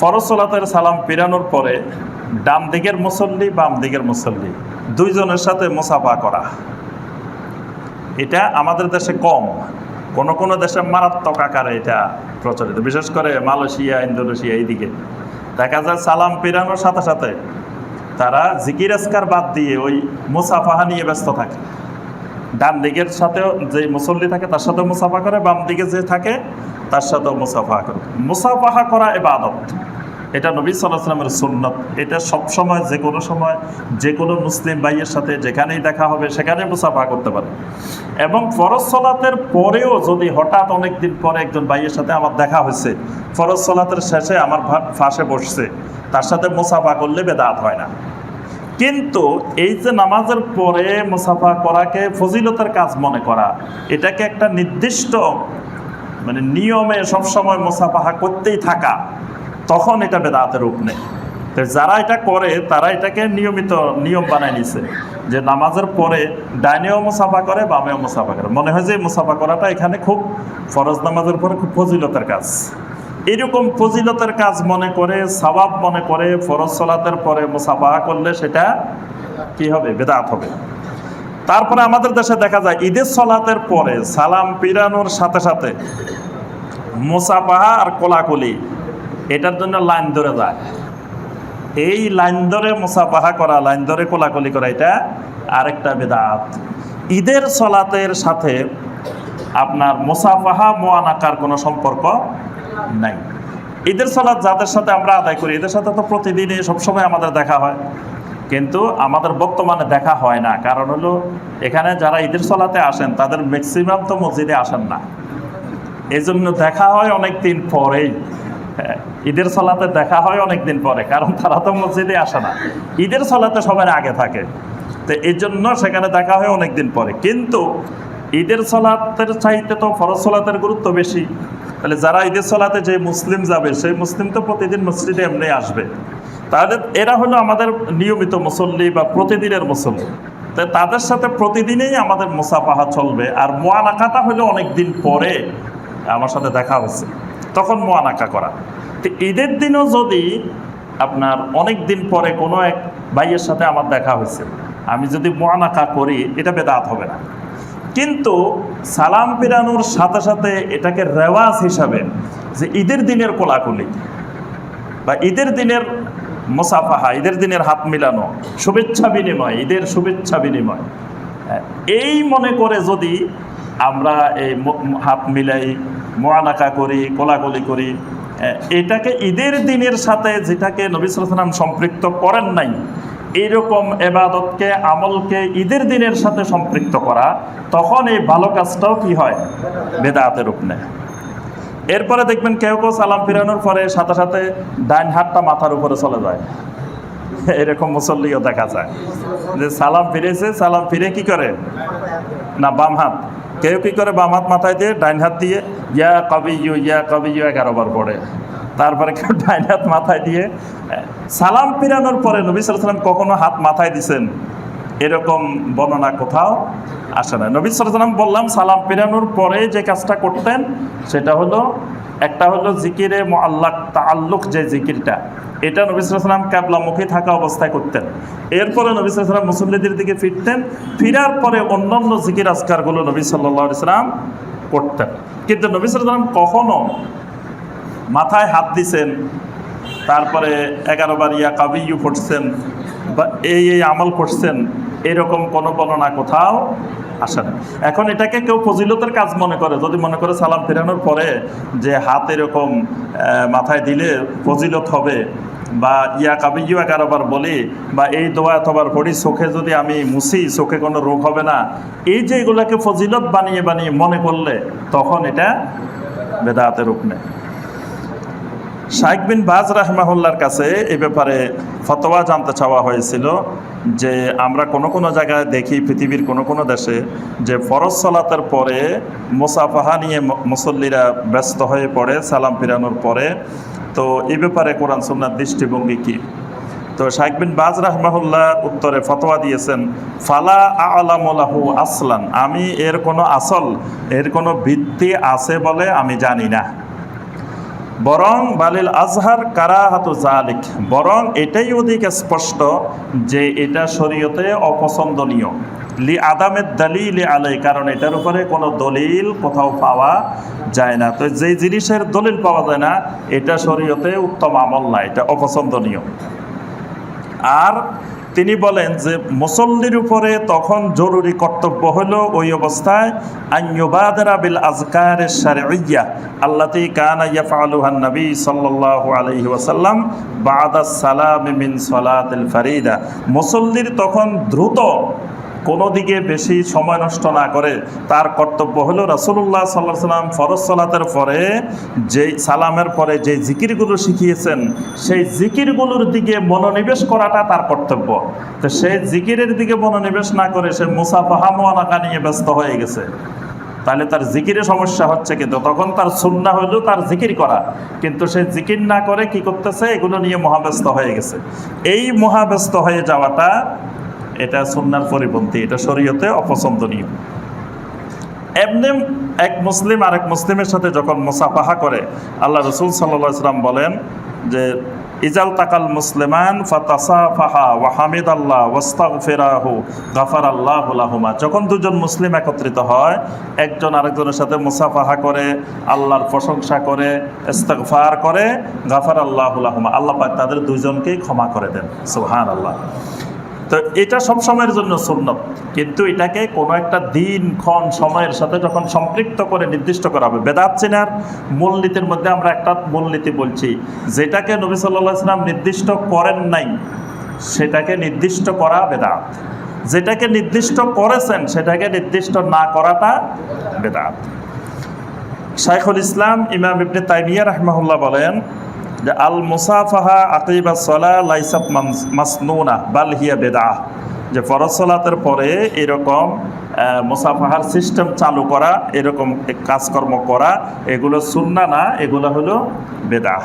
ফরজ সলাতের সালাম পিরানোর পরে ডান দিকের মুসল্লি, বাম দিকের মুসল্লি, দুইজনের সাথে মুসাফা করা। এটা আমাদের দেশে কম। কোন কোন দেশে মারাত্মক আকারে এটা প্রচলিত। বিশেষ করে মালয়েশিয়া, ইন্দোনেশিয়া এইদিকে। দেখা যায় সালাম পিরানোর সাথে সাথে তারা জিকির আসকার বাদ দিয়ে ওই মুসাফাহা নিয়ে ব্যস্ত থাকে। ডান দিকের সাথেও যে মুসল্লি থাকে, তার সাথেও মুসাফা করে, বাম দিকে যে থাকে, তার সাথেও মুসাফাহা করে। মুসাফাহা করা এবাদত এটা নবী সাল্লাহামের সুন্নত। এটা সব সময়, যে কোনো সময়, যে কোনো মুসলিম ভাইয়ের সাথে যেখানেই দেখা হবে, সেখানে মুসাফা করতে পারে। এবং ফরজ সলাতের পরেও যদি হঠাৎ অনেক দিন পরে একজন ভাইয়ের সাথে আমার দেখা হয়েছে, ফরজ সলাতের শেষে আমার ফাঁসে বসছে, তার সাথে মুসাফা করলে বেদাত হয় না। কিন্তু এই যে নামাজের পরে মুসাফা করাকে ফজিলতের কাজ মনে করা, এটাকে একটা নির্দিষ্ট মানে নিয়মে সবসময় মুসাফাহা করতেই থাকা তখন এটা বেদাতের রূপ নেই। তো যারা এটা করে, তারা এটাকে নিয়মিত নিয়ম বানায় নিছে যে নামাজের পরে ডাইনেও মুসাফা করে, বামেও মুসাফা করে। মনে হয় যে মুসাফা করাটা এখানে খুব ফরজ নামাজের পরে খুব ফজিলতের কাজ। এরকম ফজিলতের কাজ মনে করে সবাব মনে করে, ফরজ সলাতের পরে মুসাফা করলে সেটা কি হবে? বেদাত হবে। তারপরে আমাদের দেশে দেখা যায়, ঈদের সলাতের পরে সালাম পিরানোর সাথে সাথে মুসাফাহা আর কোলাকুলি এটার জন্য লাইন ধরে যায়। এই লাইন ধরে মুসাফাহা করা, লাইন ধরে কোলাকুলি করা, এটা আরেকটা বেদাত। ঈদের সলাতের সাথে আপনার মুসাফাহা, মোয়ানাকার কোনো সম্পর্ক নাই। ঈদের সলাৎ যাদের সাথে আমরা আদায় করি, এদের সাথে তো প্রতিদিনই সবসময় আমাদের দেখা হয়। কিন্তু আমাদের বর্তমানে দেখা হয় না। কারণ হলো, এখানে যারা ঈদের সলাতে আসেন, তাদের ম্যাক্সিমাম তো মসজিদে আসেন না। এই জন্য দেখা হয় অনেক দিন পরেই। ঈদের সলাতে দেখা হয় অনেক দিন পরে, কারণ তারা তো মসজিদে আসে না। ঈদের সলাতে সবার আগে থাকে, তো এই জন্য সেখানে দেখা হয় অনেক দিন পরে। কিন্তু ঈদের সলাতের চাইতে তো ফরজ সলাতের গুরুত্ব বেশি। তাহলে যারা ঈদের সলাতে যে মুসলিম যাবে, সেই মুসলিম তো প্রতিদিন মসজিদে এমনি আসবে। তাদের এরা হলো আমাদের নিয়মিত মুসল্লি বা প্রতিদিনের মুসল্লি। তো তাদের সাথে প্রতিদিনই আমাদের মুসাফাহা চলবে, আর মোয়ানাকাটা হলো অনেক দিন পরে। আমার সাথে দেখা হয়েছে তখন মোয়ানাকা করা। তো ঈদের দিনও যদি আপনার অনেক দিন পরে কোনো এক ভাইয়ের সাথে আমার দেখা হয়েছে আমি যদি মোয়ানাকা করি এটা বেদাত হবে না। কিন্তু সালাম পিরানোর সাথে সাথে এটাকে রেওয়াজ হিসাবে যে ঈদের দিনের কোলাকুলি বা ঈদের দিনের মোসাফাহা ঈদের দিনের হাত মিলানো শুভেচ্ছা বিনিময় ঈদের শুভেচ্ছা বিনিময় হ্যাঁ, এই মনে করে যদি আমরা এই হাত মিলাই মোয়ানাকা করি, কোলাকুলি করি এটাকে ঈদের দিনের সাথে যেটাকে নবী সালাম সম্পৃক্ত করেন নাই, এইরকম এবাদতকে, আমলকে ঈদের দিনের সাথে সম্পৃক্ত করা, তখন এই ভালো কাজটাও কি হয়? বেদাতের রূপ। নেয় এরপরে দেখবেন কেউ কেউ সালাম ফিরানোর পরে সাথে সাথে ডাইন হাতটা মাথার উপরে চলে যায়। এরকম মুসল্লিও দেখা যায়। যে সালাম ফিরেছে, সালাম ফিরে কি করে? না, বাম হাত। কেউ কী করে বাম হাত মাথায় দিয়ে ডাইন হাত দিয়ে, ইয়া কবি ইউ ইয়া কবি ইউ এগারো বার পড়ে। তারপরে কেউ ডাইন হাত মাথায় দিয়ে, সালাম পিরানোর পরে নবী সালাম কখনো হাত মাথায় দিছেন? এরকম বর্ণনা কোথাও আসে না। নবী সালাম বললাম, সালাম পিরানোর পরে যে কাজটা করতেন, সেটা হলো একটা হলো জিকিরে মোয়াল্লাক তাল্লুক যে জিকিরটা, এটা নবী সালাম ক্যাবলামুখী থাকা অবস্থায় করতেন। এরপরে নবী সালাম মুসল্লিদের দিকে ফিরতেন, ফিরার পরে অন্যান্য জিকির আজকারগুলো নবী সাল্লা সাল্লাম করতেন। কিন্তু নবী সালাম কখনো মাথায় হাত দিছেন, তারপরে এগারো বার ইয়া কাবিউ পড়ছেন বা এই এই আমল করছেন, এরকম কোনো বর্ণনা কোথাও আসে না এখন এটাকে কেউ ফজিলতের কাজ মনে করে, যদি মনে করে সালাম ফেরানোর পরে যে হাত এরকম মাথায় দিলে ফজিলত হবে, বা ইয়া কাবিউ এগারো বার বলি, বা এই দোয়া এতবার পড়ি, চোখে যদি আমি মুছি, চোখে কোনো রোগ হবে না, এই যে এগুলাকে ফজিলত বানিয়ে বানিয়ে মনে করলে তখন এটা বেদাতের রূপ নেয়। শাইখ বিন বাজ রাহমাহুল্লার কাছে এ ব্যাপারে ফতোয়া জানতে চাওয়া হয়েছিল যে আমরা কোনো কোনো জায়গায় দেখি পৃথিবীর কোনো কোনো দেশে যে ফরজ সলাতের পরে মুসাফাহা নিয়ে মুসল্লিরা ব্যস্ত হয়ে পড়ে, সালাম ফিরানোর পরে। তো এ ব্যাপারে কোরআন সুন্নার দৃষ্টিভঙ্গি কী? তো শাইখ বিন বাজ রাহমাহুল্লাহ উত্তরে ফতোয়া দিয়েছেন, ফালা আলামুলাহু আসলান। আমি এর কোনো আসল, এর কোনো ভিত্তি আছে বলে আমি জানি না। বরং বালিল আজহার কারাহাতু জালিক বরং এটাই অধিক স্পষ্ট যে এটা শরীয়তে অপছন্দনীয়। লি আদামের দলিল আলাই, কারণ এটার উপরে কোনো দলিল কোথাও পাওয়া যায় না। তো যে জিনিসের দলিল পাওয়া যায় না, এটা শরীয়তে উত্তম আমল না, এটা অপছন্দনীয়। আর তিনি বলেন যে, মুসল্লির উপরে তখন জরুরি কর্তব্য হলো ওই অবস্থায় আইয়ুবাদরা বিল আজকার শারঈয়া আল্লাতি কানা ইয়াফআলুহান নবী সাল্লাল্লাহু আলাইহি ওয়াসাল্লাম বাদা সালাম মিন সালাতিল ফারিদা। মুসল্লির তখন দ্রুত কোনো দিকে বেশি সময় নষ্ট না করে, তার কর্তব্য হলো রাসূলুল্লাহ সাল্লাহ সাল্লাম ফরজ সালাতের পরে যে সালামের পরে যে জিকিরগুলো শিখিয়েছেন, সেই জিকিরগুলোর দিকে মনোনিবেশ করাটা তার কর্তব্য। তো সেই জিকিরের দিকে মনোনিবেশ না করে সে মুসাফাহা নিয়ে ব্যস্ত হয়ে গেছে। তাহলে তার জিকিরে সমস্যা হচ্ছে কিন্তু তখন তার সুন্না হইল তার জিকির করা। কিন্তু সে জিকির না করে কি করতেছে? এগুলো নিয়ে মহাব্যস্ত হয়ে গেছে। এই মহাব্যস্ত হয়ে যাওয়াটা এটা সুন্নার পরিপন্থী, এটা শরীয়তে অপছন্দনীয়। এমনি এক মুসলিম আরেক মুসলিমের সাথে যখন মুসাফাহা করে, আল্লাহ রসুল সাল্লাহ সাল্লাম বলেন যে, ইজাল তাকাল মুসলিমান ফাতাসা ফাহা ওয়াহামিদ আল্লাহ ওয়াস্তাগ ফেরাহু গাফার আল্লাহ যখন দুজন মুসলিম একত্রিত হয়, একজন আরেকজনের সাথে মুসাফাহা করে, আল্লাহর প্রশংসা করে, ইস্তাগফার করে গাফার আল্লাহ আল্লাহ তাদের দুজনকেই ক্ষমা করে দেন। সুহান আল্লাহ তো এটা সব সময়ের জন্য সুন্নত। কিন্তু এটাকে কোনো একটা দিন, ক্ষণ, সময়ের সাথে যখন সম্পৃক্ত করে নির্দিষ্ট করা হবে, বেদাত চিনার মূলনীতির মধ্যে আমরা একটা মূলনীতি বলছি। যেটাকে নবী সাল্লাহ ইসলাম নির্দিষ্ট করেন নাই, সেটাকে নির্দিষ্ট করা বেদাত। যেটাকে নির্দিষ্ট করেছেন, সেটাকে নির্দিষ্ট না করাটা বেদাত। শাইখুল ইসলাম ইমাম ইবনে তাইমিয়া রহমাহুল্লাহ বলেন যে আল মুসাফাহা আকিবা সলা মানস- মাসনুনা, বাল হিয়া বেদা যে ফরজ সলাতের পরে এরকম মুসাফাহার সিস্টেম চালু করা, এরকম কাজকর্ম করা, এগুলো সুন্না না, এগুলো হলো বেদা